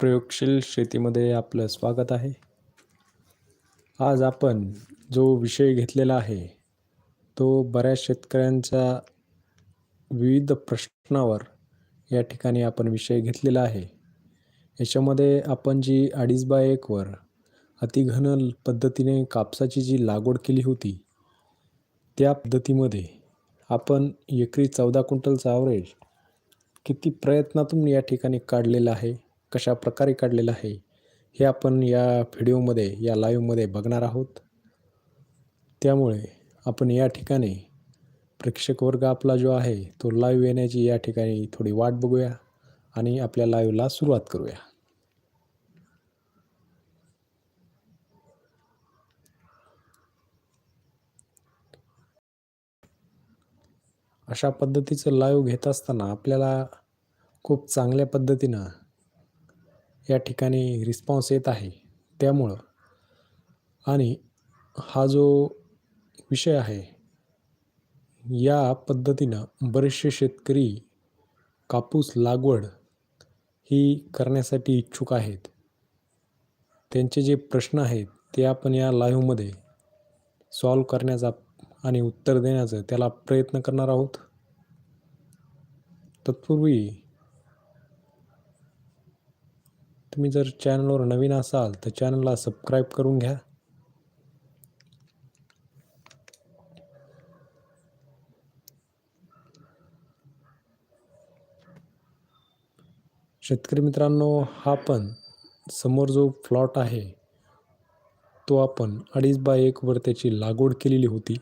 प्रयोगशील शेतीमध्ये आपलं स्वागत आहे. आज आपण जो विषय घेतलेला आहे तो बऱ्याच शेतकऱ्यांच्या विविध प्रश्नावर या ठिकाणी आपण विषय घेतलेला आहे. याच्यामध्ये आपण जी अडीच बाय एकवर अतिघन पद्धतीने कापसाची जी लागवड केली होती त्या पद्धतीमध्ये आपण एकरी चौदा क्विंटलचा ॲव्हरेज किती प्रयत्नातून या ठिकाणी काढलेला आहे? कशा प्रकारे काढलेलं आहे हे आपण या व्हिडिओमध्ये या लाईव्हमध्ये बघणार आहोत. त्यामुळे आपण या ठिकाणी प्रेक्षक वर्ग आपला जो आहे तो लाईव्ह येण्याची या ठिकाणी थोडी वाट बघूया आणि आपल्या लाईव्हला सुरुवात करूया. अशा पद्धतीचं लाईव्ह घेत असताना आपल्याला खूप चांगल्या पद्धतीनं या ठिकाणी रिस्पॉन्स येत आहे. त्यामुळं. आणि हा जो विषय आहे या पद्धतीनं बरेचसे शेतकरी कापूस लागवड ही करण्यासाठी इच्छुक आहेत. त्यांचे जे प्रश्न आहेत ते आपण या लाईव्हमध्ये सॉल्व करण्याचा आणि उत्तर देण्याचं त्याला प्रयत्न करणार आहोत. तत्पूर्वी तुम्ही जर चॅनलवर नवीन असाल तर चॅनलला सबस्क्राईब करून घ्या. शेतकरी मित्रांनो हा पण समोर जो प्लॉट आहे तो आपण अडीच बाय एकवर त्याची लागवड केलेली होती.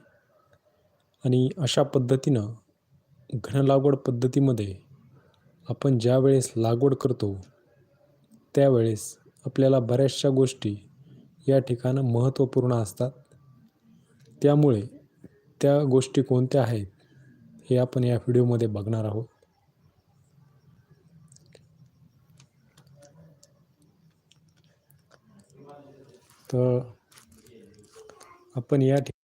आणि अशा पद्धतीनं घन लागवड पद्धतीमध्ये आपण ज्या वेळेस लागवड करतो त्यावेळेस आपल्याला बऱ्याचशा गोष्टी या ठिकाणं महत्त्वपूर्ण असतात. त्यामुळे त्या गोष्टी कोणत्या आहेत हे आपण या व्हिडिओमध्ये बघणार आहोत. तर आपण या ठिक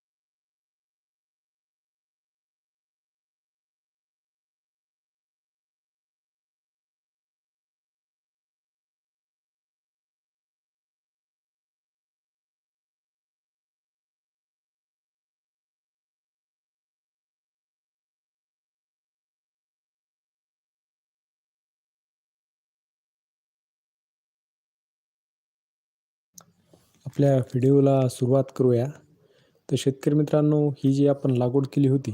आपल्या व्हिडिओला सुरुवात करूया. तर शेतकरी मित्रांनो ही जी आपण लागवड केली होती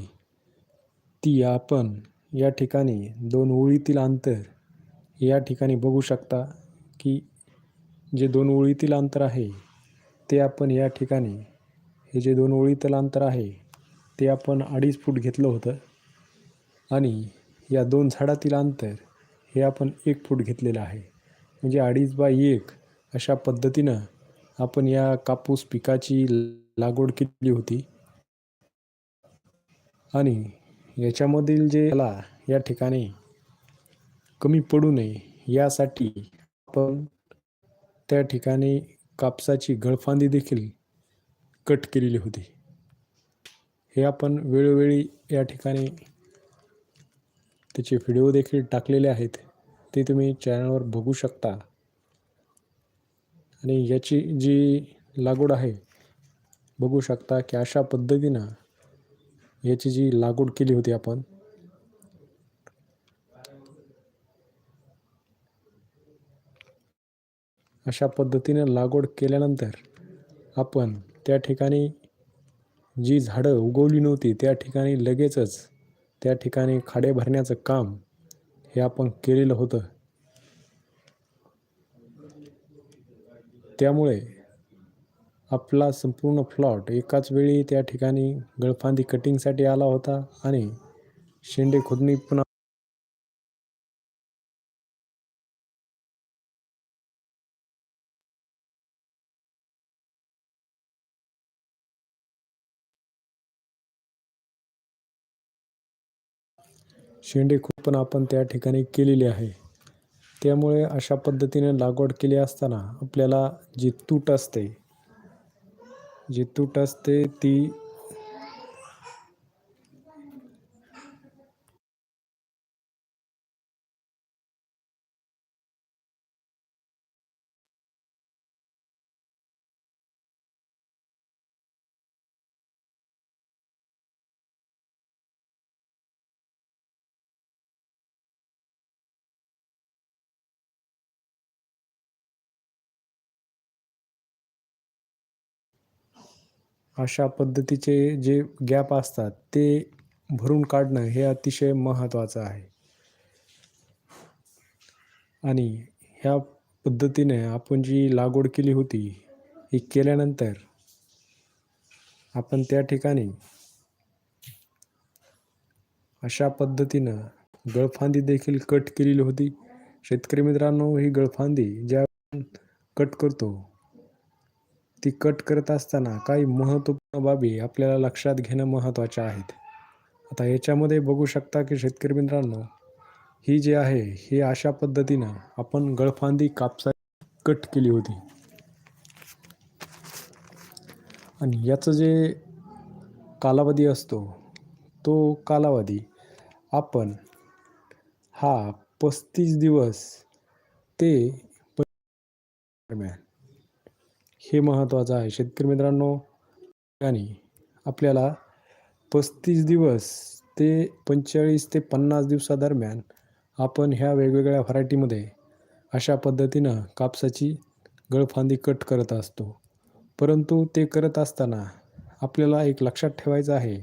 ती आपण या ठिकाणी दोन ओळीतील अंतर या ठिकाणी बघू शकता की जे दोन ओळीतील अंतर आहे ते आपण या ठिकाणी हे जे दोन ओळीतील अंतर आहे ते आपण अडीच फूट घेतलं होतं आणि या दोन झाडातील अंतर हे आपण एक फूट घेतलेलं आहे. म्हणजे अडीच बाय एक अशा पद्धतीनं आपण या कापूस पिकाची लागवड केली होती. आणि याच्यामधील जे याला या ठिकाणी कमी पडू नये यासाठी आपण त्या ठिकाणी कापसाची गळफांदी देखील कट केलेली होती. हे आपण वेळोवेळी या ठिकाणी त्याचे व्हिडिओ देखील टाकलेले आहेत. ते तुम्ही चॅनलवर बघू शकता. आणि याची जी लागवड आहे बघू शकता की अशा पद्धतीनं याची जी लागवड केली होती आपण. अशा पद्धतीनं लागवड केल्यानंतर आपण त्या ठिकाणी जी झाडं उगवली नव्हती त्या ठिकाणी लगेचच त्या ठिकाणी खाडे भरण्याचं काम हे आपण केलेलं होतं. त्यामुळे आपला संपूर्ण प्लॉट एकाच वेळी त्या ठिकाणी गळफांदी कटिंगसाठी आला होता आणि शेंडे खोदणी पुन्हा शेंडे खूप पण आपण त्या ठिकाणी केलेली आहे. त्यामुळे अशा पद्धतीने लागवड केली असताना आपल्याला जी तूट असते जी तूट असते ती अशा पद्धतीचे जे गॅप असतात ते भरून काढणं हे अतिशय महत्त्वाचं आहे. आणि ह्या पद्धतीने आपण जी लागवड केली होती ही केल्यानंतर आपण त्या ठिकाणी अशा पद्धतीनं गळफांदी देखील कट केलेली होती. शेतकरी मित्रांनो ही गळफांदी ज्या आपण कट करतो ती कट करत असताना काही महत्त्वपूर्ण बाबी आपल्याला लक्षात घेणं महत्त्वाच्या आहेत. आता याच्यामध्ये बघू शकता की शेतकरी मित्रांनो ही जी आहे ही अशा पद्धतीनं आपण गळफांदी कापसा कट केली होती. आणि याचं जे कालावधी असतो तो कालावधी आपण हा पस्तीस दिवस ते दरम्यान हे महत्त्वाचं आहे. शेतकरी मित्रांनो आणि आपल्याला पस्तीस दिवस ते पंचेचाळीस ते पन्नास दिवसादरम्यान आपण ह्या वेगवेगळ्या व्हरायटीमध्ये अशा पद्धतीनं कापसाची गळफांदी कट करत असतो. परंतु ते करत असताना आपल्याला एक लक्षात ठेवायचं आहे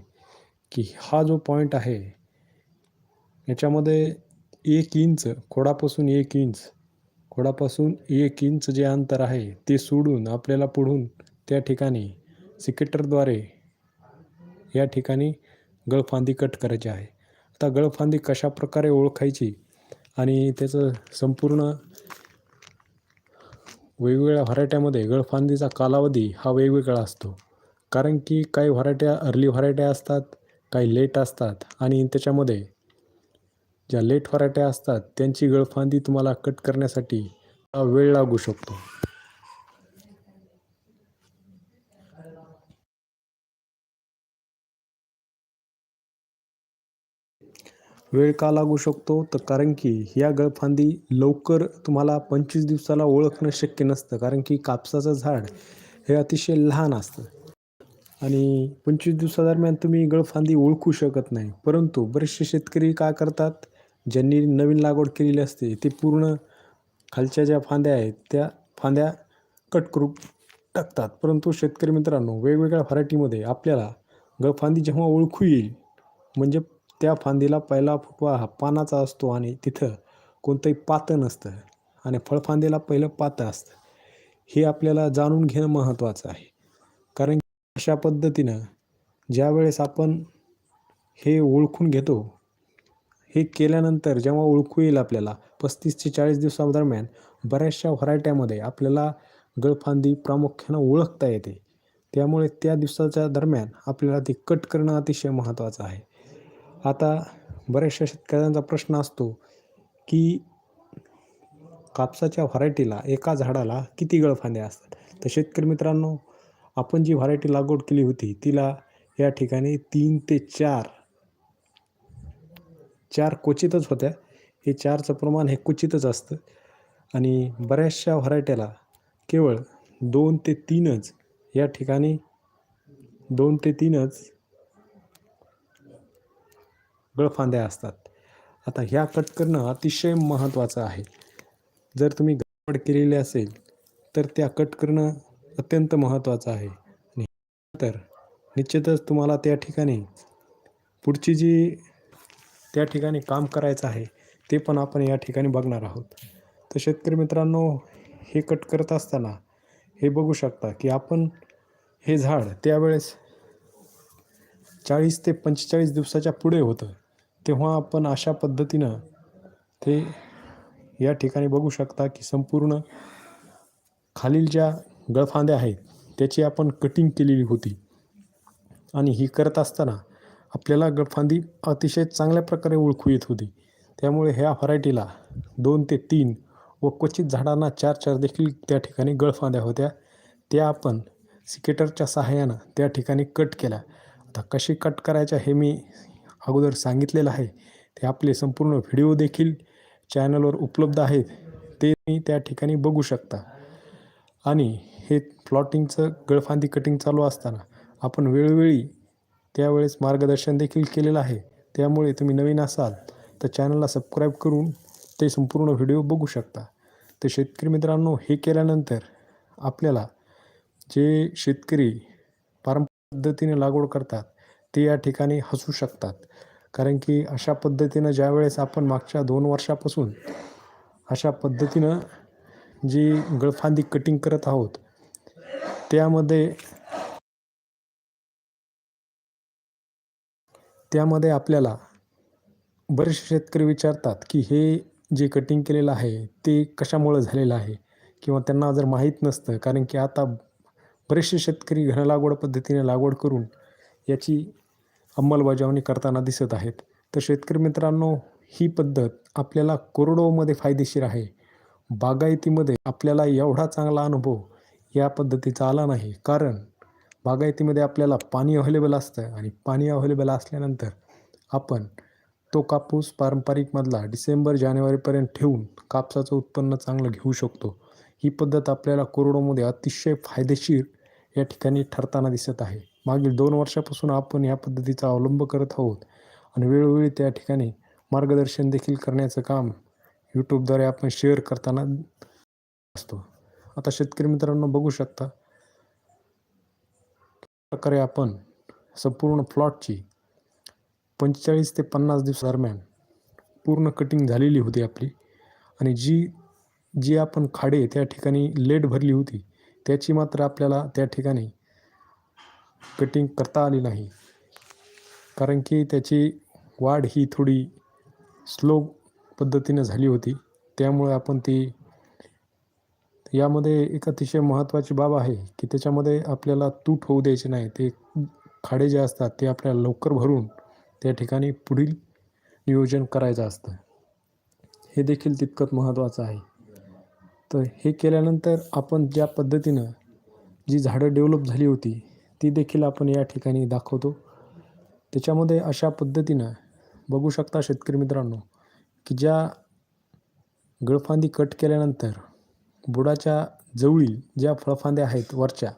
की हा जो पॉईंट आहे याच्यामध्ये एक इंच खोडापासून एक इंच खोडापासून एक इंच जे अंतर आहे ते सोडून आपल्याला पुढून त्या ठिकाणी सिकेटरद्वारे या ठिकाणी गळफांदी कट करायची आहे. आता गळफांदी कशा प्रकारे ओळखायची आणि त्याचं संपूर्ण वेगवेगळ्या व्हरायट्यामध्ये गळफांदीचा कालावधी हा वेगवेगळा असतो. कारण की काही व्हरायट्या अर्ली व्हरायट्या असतात काही लेट असतात आणि त्याच्यामध्ये ज्या लेट फराट्या असतात त्यांची गळफांदी तुम्हाला कट करण्यासाठी वेळ लागू शकतो. वेळ का लागू शकतो? तर कारण की ह्या गळफांदी लवकर तुम्हाला पंचवीस दिवसाला ओळखणं शक्य नसतं कारण की कापसाचं झाड हे अतिशय लहान असतं. आणि पंचवीस दिवसादरम्यान तुम्ही गळफांदी ओळखू शकत नाही. परंतु बरेचसे शेतकरी काय करतात? ज्यांनी नवीन लागवड केलेली असते ते पूर्ण खालच्या ज्या फांद्या आहेत त्या फांद्या कट करून टाकतात. परंतु शेतकरी मित्रांनो वेगवेगळ्या व्हरायटीमध्ये आपल्याला गळफांदी जेव्हा ओळखू येईल म्हणजे त्या फांदीला पहिला फुटवा हा पानाचा असतो आणि तिथं कोणतंही पातं नसतं आणि फळफांदीला पहिलं पातं असतं. हे आपल्याला जाणून घेणं महत्त्वाचं आहे. कारण अशा पद्धतीनं ज्यावेळेस आपण हे ओळखून घेतो हे केल्यानंतर जेव्हा ओळखू येईल आपल्याला पस्तीस ते चाळीस दिवसादरम्यान बऱ्याचशा व्हरायट्यामध्ये आपल्याला गळफांदी प्रामुख्यानं ओळखता येते. त्यामुळे त्या दिवसाच्या दरम्यान आपल्याला ती कट करणं अतिशय महत्त्वाचं आहे. आता बऱ्याचशा शेतकऱ्यांचा प्रश्न असतो की कापसाच्या व्हरायटीला एका झाडाला किती गळफांद्या असतात? तर शेतकरी मित्रांनो आपण जी व्हरायटी लागवड केली होती तिला या ठिकाणी तीन ते चार चार क्वचितच होत्या. हे चारचं प्रमाण हे क्वचितच असतं. आणि बऱ्याचशा व्हरायट्याला केवळ दोन ते तीनच या ठिकाणी दोन ते तीनच गळफांद्या असतात. आता ह्या कट करणं अतिशय महत्त्वाचं आहे. जर तुम्ही गडबड केलेली असेल तर त्या कट करणं अत्यंत महत्त्वाचं आहे. आणि तर निश्चितच तुम्हाला त्या ठिकाणी पुढची जी त्या ठिकाणी काम करायचं आहे ते पण आपण या ठिकाणी बघणार आहोत. तर शेतकरी मित्रांनो हे कट करत असताना हे बघू शकता की आपण हे झाड त्यावेळेस चाळीस ते पंचेचाळीस दिवसाच्या पुढे होतं तेव्हा आपण अशा पद्धतीनं ते या ठिकाणी बघू शकता की संपूर्ण खालील ज्या गळफांद्या आहेत त्याची आपण कटिंग केलेली होती. आणि ही करत असताना आपल्याला गळफांदी अतिशय चांगल्या प्रकारे ओळखू येत होती. त्यामुळे ह्या व्हरायटीला दोन ते तीन व क्वचित झाडांना चार चार देखील त्या ठिकाणी गळफांद्या होत्या. त्या आपण सिकेटरच्या सहाय्यानं त्या ठिकाणी कट केल्या. आता कशी कट करायच्या हे मी अगोदर सांगितलेलं आहे. ते आपले संपूर्ण व्हिडिओ देखील चॅनलवर उपलब्ध आहेत. ते मी त्या ठिकाणी बघू शकता. आणि हे प्लॉटिंगचं गळफांदी कटिंग चालू असताना आपण वेळोवेळी त्यावेळेस मार्गदर्शन देखील केलेलं आहे. त्यामुळे तुम्ही नवीन असाल तर चॅनलला सबस्क्राईब करून ते संपूर्ण व्हिडिओ बघू शकता. तर शेतकरी मित्रांनो हे केल्यानंतर आपल्याला जे शेतकरी पारंपरिक पद्धतीने लागवड करतात ते या ठिकाणी हसू शकतात. कारण की अशा पद्धतीनं ज्यावेळेस आपण मागच्या दोन वर्षापासून अशा पद्धतीनं जी गळफांदी कटिंग करत आहोत त्यामध्ये त्यामध्ये आपल्याला बरेचसे शेतकरी विचारतात की हे जे कटिंग केलेलं आहे ते कशामुळं झालेलं आहे? किंवा त्यांना जर माहीत नसतं कारण की आता बरेचसे शेतकरी घन लागवड पद्धतीने लागवड करून याची अंमलबजावणी करताना दिसत आहेत. तर शेतकरी मित्रांनो ही पद्धत आपल्याला कोरडोमध्ये फायदेशीर आहे. बागायतीमध्ये आपल्याला एवढा चांगला अनुभव या पद्धतीचा आला नाही. कारण बागायतीमध्ये आपल्याला पाणी अव्हेलेबल असतं आणि पाणी अव्हेलेबल असल्यानंतर आपण तो कापूस पारंपरिकमधला डिसेंबर जानेवारीपर्यंत ठेवून कापसाचं उत्पन्न चांगलं घेऊ शकतो. ही पद्धत आपल्याला कोरडोमध्ये अतिशय फायदेशीर या ठिकाणी ठरताना दिसत आहे. मागील दोन वर्षापासून आपण या पद्धतीचा अवलंब करत आहोत आणि वेळोवेळी त्या ठिकाणी मार्गदर्शन देखील करण्याचं काम यूट्यूबद्वारे आपण शेअर करताना असतो. आता शेतकरी मित्रांनो बघू शकता प्रकारे आपण संपूर्ण प्लॉटची पंचेचाळीस ते पन्नास दिवस दरम्यान पूर्ण कटिंग झालेली होती आपली. आणि जी जी आपण खाडे त्या ठिकाणी लेट भरली होती त्याची मात्र आपल्याला त्या ठिकाणी कटिंग करता आली नाही. कारण की त्याची वाढ ही थोडी स्लो पद्धतीनं झाली होती. त्यामुळे आपण ती यामध्ये एक अतिशय महत्त्वाची बाब आहे की त्याच्यामध्ये आपल्याला तूट होऊ द्यायचे नाही. ते खाडे जे असतात ते आपल्याला लवकर भरून त्या ठिकाणी पुढील नियोजन करायचं असतं. हे देखील तितकंच महत्त्वाचं आहे. तर हे केल्यानंतर आपण ज्या पद्धतीनं जी झाडं डेव्हलप झाली होती ती देखील आपण या ठिकाणी दाखवतो. त्याच्यामध्ये अशा पद्धतीनं बघू शकता शेतकरी मित्रांनो की ज्या गळफांदी कट केल्यानंतर बुडाच्या जवळी ज्या फळफांद्या आहेत वरच्या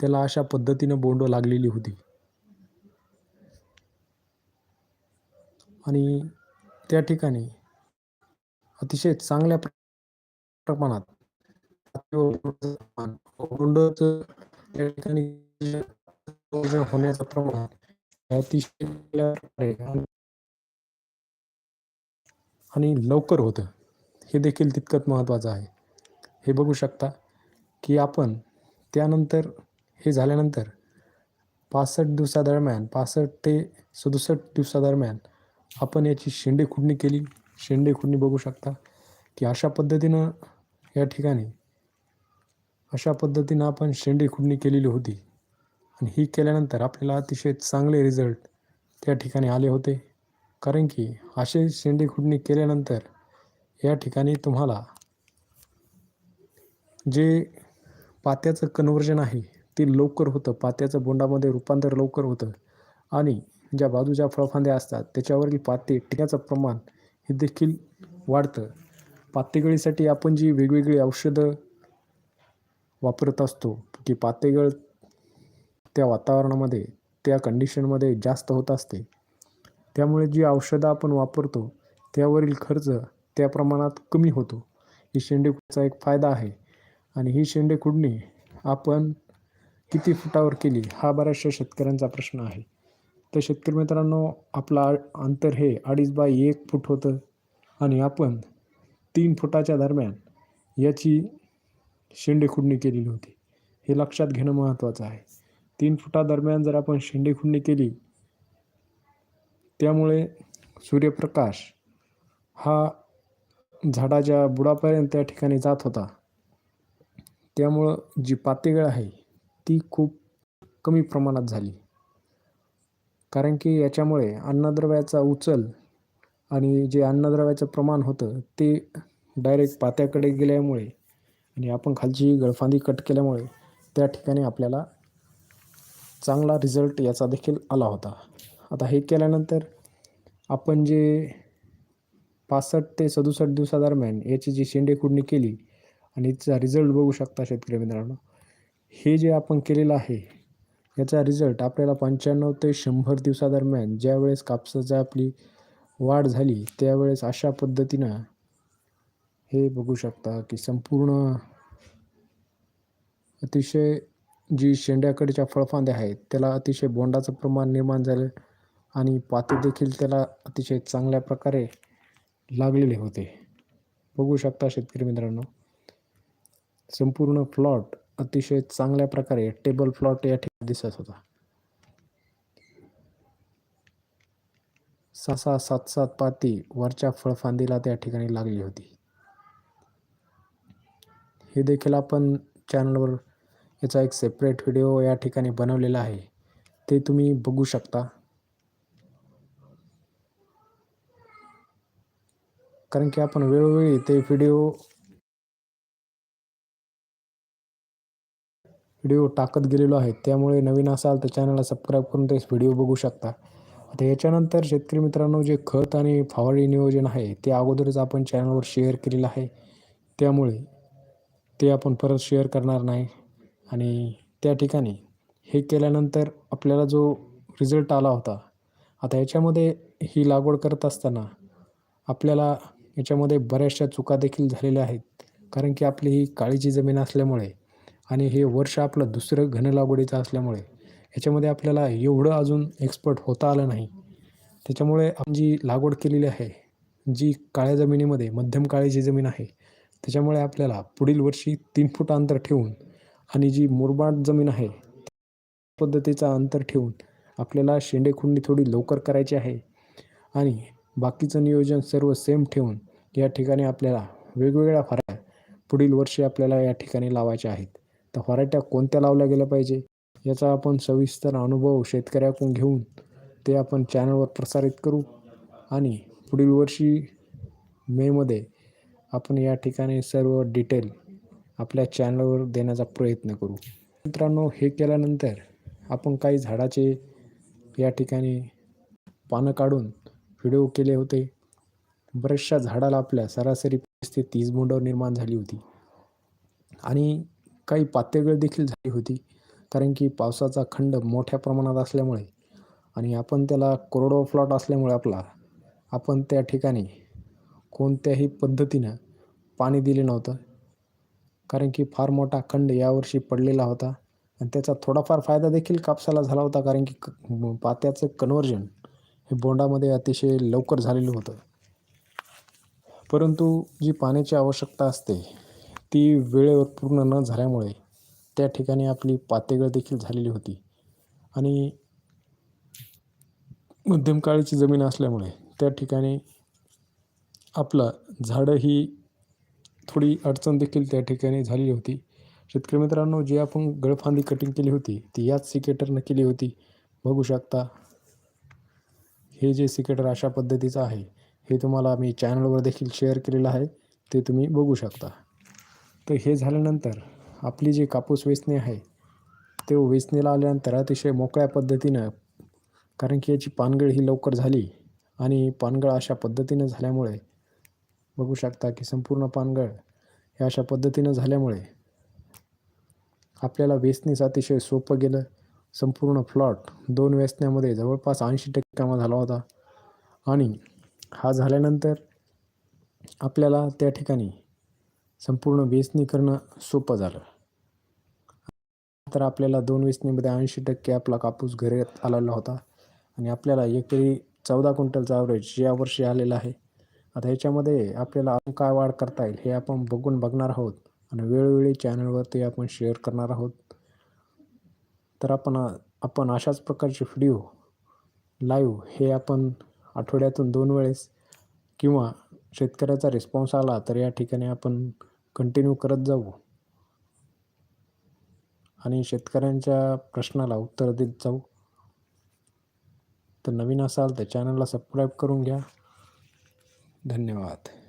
त्याला अशा पद्धतीनं बोंड लागलेली होती. आणि त्या ठिकाणी अतिशय चांगल्या प्रमाणात बोंडचं त्या ठिकाणी होण्याचं प्रमाण अतिशय आणि लवकर होतं. हे देखील तितकंच महत्त्वाचं आहे. हे बघू शकता की आपण त्यानंतर हे झाल्यानंतर पासष्ट दिवसादरम्यान पासष्ट ते सदुसष्ट दिवसादरम्यान आपण याची शेंडे खुडणी केली. शेंडे खुडणी बघू शकता की अशा पद्धतीनं या ठिकाणी अशा पद्धतीनं आपण शेंडे खुडणी केलेली होती. आणि ही केल्यानंतर आपल्याला अतिशय चांगले रिझल्ट त्या ठिकाणी आले होते. कारण की असे शेंडे खुडणी केल्यानंतर या ठिकाणी तुम्हाला जे पात्याचं कन्वर्जन आहे ते लवकर होतं. पात्याचं बोंडामध्ये रूपांतर लवकर होतं. आणि ज्या बाजूच्या फळफांद्या असतात त्याच्यावरील पाते टिकण्याचं प्रमाण हे देखील वाढतं. पातेगळीसाठी आपण जी वेगवेगळी औषधं वापरत असतो की पातेगळ त्या वातावरणामध्ये त्या कंडिशनमध्ये जास्त होत असते. त्यामुळे जी औषधं आपण वापरतो त्यावरील खर्च त्या प्रमाणात कमी होतो. ही शेंडेचा एक फायदा आहे. आणि ही शेंडे खुडणी आपण किती फुटावर केली हा बऱ्याचशा शेतकऱ्यांचा प्रश्न आहे. तर शेतकरी मित्रांनो आपला अंतर हे अडीच बाय एक फूट होतं आणि आपण तीन फुटाच्या दरम्यान याची शेंडे खुडणी केलेली होती. हे लक्षात घेणं महत्त्वाचं आहे. तीन फुटादरम्यान जर आपण शेंडे खुडणी केली त्यामुळे सूर्यप्रकाश हा झाडाच्या बुडापर्यंत त्या ठिकाणी जात होता. त्यामुळं जी पातेगळ आहे ती खूप कमी प्रमाणात झाली. कारण की याच्यामुळे अन्नद्रव्याचा उचल आणि जे अन्नद्रव्याचं प्रमाण होतं ते डायरेक्ट पात्याकडे गेल्यामुळे आणि आपण खालची गळफांदी कट केल्यामुळे त्या ठिकाणी आपल्याला चांगला रिझल्ट याचा देखील आला होता. आता हे केल्यानंतर आपण जे पासष्ट ते सदुसष्ट दिवसादरम्यान याची जी शेंडे खुडणी केली आणि तिचा रिझल्ट बघू शकता शेतकरी मित्रांनो. हे जे आपण केलेलं आहे याचा रिझल्ट आपल्याला पंच्याण्णव ते शंभर दिवसादरम्यान ज्यावेळेस कापसाची आपली वाढ झाली त्यावेळेस अशा पद्धतीनं हे बघू शकता की संपूर्ण अतिशय जी शेंड्याकडच्या फळफांद्या आहेत त्याला अतिशय बोंडाचं प्रमाण निर्माण झालं आणि पाते देखील त्याला अतिशय चांगल्या प्रकारे लागलेले होते. बघू शकता शेतकरी मित्रांनो. संपूर्ण प्लॉट अतिशय चांगल्या प्रकारे टेबल प्लॉट या ठिकाणी दिसत होता. सहा सहा सात सात पाती वरच्या फळफांदीला त्या ठिकाणी लागली होती. हे देखील आपण चॅनलवर याचा एक सेपरेट व्हिडिओ या ठिकाणी बनवलेला आहे. ते तुम्ही बघू शकता. कारण की आपण वेळोवेळी ते व्हिडिओ व्हिडिओ टाकत गेलेलो आहे. त्यामुळे नवीन असाल तर चॅनलला सबस्क्राईब करून तेच व्हिडिओ बघू शकता. आता याच्यानंतर शेतकरी मित्रांनो जे खत आणि फवारणी नियोजन आहे ते अगोदरच आपण चॅनलवर शेअर केलेलं आहे. त्यामुळे ते आपण परत शेअर करणार नाही. आणि त्या ठिकाणी हे केल्यानंतर आपल्याला जो रिझल्ट आला होता आता याच्यामध्ये ही लागवड करत असताना आपल्याला याच्यामध्ये बऱ्याचशा चुका देखील झालेल्या आहेत. कारण की आपली ही काळीची जमीन असल्यामुळे आणि हे वर्ष आपलं दुसरं घन लागवडीचं असल्यामुळे याच्यामध्ये आपल्याला एवढं अजून एक्सपर्ट होता आलं नाही. त्याच्यामुळे आपण जी लागवड केलेली आहे जी काळ्या जमिनीमध्ये मध्यम काळीची जमीन आहे त्याच्यामुळे आपल्याला पुढील वर्षी तीन फूट अंतर ठेवून आणि जी मुरबाड जमीन आहे पद्धतीचा अंतर ठेवून आपल्याला शेंडेखुंडी थोडी लवकर करायची आहे आणि बाकीचं नियोजन सर्व सेम ठेवून या ठिकाणी आपल्याला वेगवेगळ्या फराट्या पुढील वर्षी आपल्याला या ठिकाणी लावायच्या आहेत. तर फराट्या कोणत्या लावल्या गेल्या पाहिजे? याचा आपण सविस्तर अनुभव शेतकऱ्याकडून घेऊन ते आपण चॅनलवर प्रसारित करू. आणि पुढील वर्षी मेमध्ये आपण या ठिकाणी सर्व डिटेल आपल्या चॅनलवर देण्याचा प्रयत्न करू. मित्रांनो हे केल्यानंतर आपण काही झाडाचे या ठिकाणी पानं काढून व्हिडिओ केले होते. बऱ्याचशा झाडाला आपल्या सरासरी ते तीस बोंडवर निर्माण झाली होती. आणि काही पात्यगळ देखील झाली होती. कारण की पावसाचा खंड मोठ्या प्रमाणात असल्यामुळे आणि आपण त्याला कोरडो फ्लॉट असल्यामुळे आपला आपण त्या ठिकाणी कोणत्याही पद्धतीनं पाणी दिले नव्हतं. कारण की फार मोठा खंड यावर्षी पडलेला होता आणि त्याचा थोडाफार फायदा देखील कापसाला झाला होता. कारण की क पात्याचं कन्वर्जन हे बोंडामध्ये अतिशय लवकर झालेलं होतं. परंतु जी पाण्याची आवश्यकता असते ती वेळेवर पूर्ण न झाल्यामुळे त्या ठिकाणी आपली पातेगळ देखील झालेली होती. आणि मध्यमकाळीची जमीन असल्यामुळे त्या ठिकाणी आपलं झाडं ही थोडी अडचण देखील त्या ठिकाणी झालेली होती. शेतकरी मित्रांनो जी आपण गळफांदी कटिंग केली होती ती याच सिकेटरनं केली होती. बघू शकता हे जे सिकेटर अशा पद्धतीचं आहे हे तुम्हाला मी चॅनलवर देखील शेअर केलेलं आहे ते तुम्ही बघू शकता. तर हे झाल्यानंतर आपली जी कापूस वेचणी आहे ते वेचणीला आल्यानंतर अतिशय मोकळ्या पद्धतीनं कारण की याची पानगळ ही लवकर झाली आणि पानगळ अशा पद्धतीनं झाल्यामुळे बघू शकता की संपूर्ण पानगळ हे अशा पद्धतीनं झाल्यामुळे आपल्याला वेचणीचं अतिशय सोपं गेलं. संपूर्ण प्लॉट दोन वेचण्यामध्ये जवळपास ऐंशी टक्के कामा झाला होता. आणि हा झाल्यानंतर आपल्याला त्या ठिकाणी संपूर्ण वेचणी करणं सोपं झालं. तर आपल्याला दोन वेचणीमध्ये ऐंशी टक्के आपला कापूस घरी आलेला होता. आणि आपल्याला एकरी चौदा क्विंटलचा ॲव्हरेज यावर्षी आलेला आहे. आता ह्याच्यामध्ये आपल्याला अजून काय वाढ करता येईल हे आपण बघून बघणार आहोत. आणि वेळोवेळी चॅनलवरती आपण शेअर करणार आहोत. तर आपण आपण अशाच प्रकारचे व्हिडिओ लाईव्ह हे आपण आठवड्यातून दोन वेळेस किंवा शेतकऱ्याचा रिस्पॉन्स आला तर या ठिकाणी आपण कंटिन्यू करत जाऊ. आणि शेतकऱ्यांच्या प्रश्नाला उत्तर देत जाऊ. तर नवीन असाल तर चॅनलला सबस्क्राईब करून घ्या. धन्यवाद.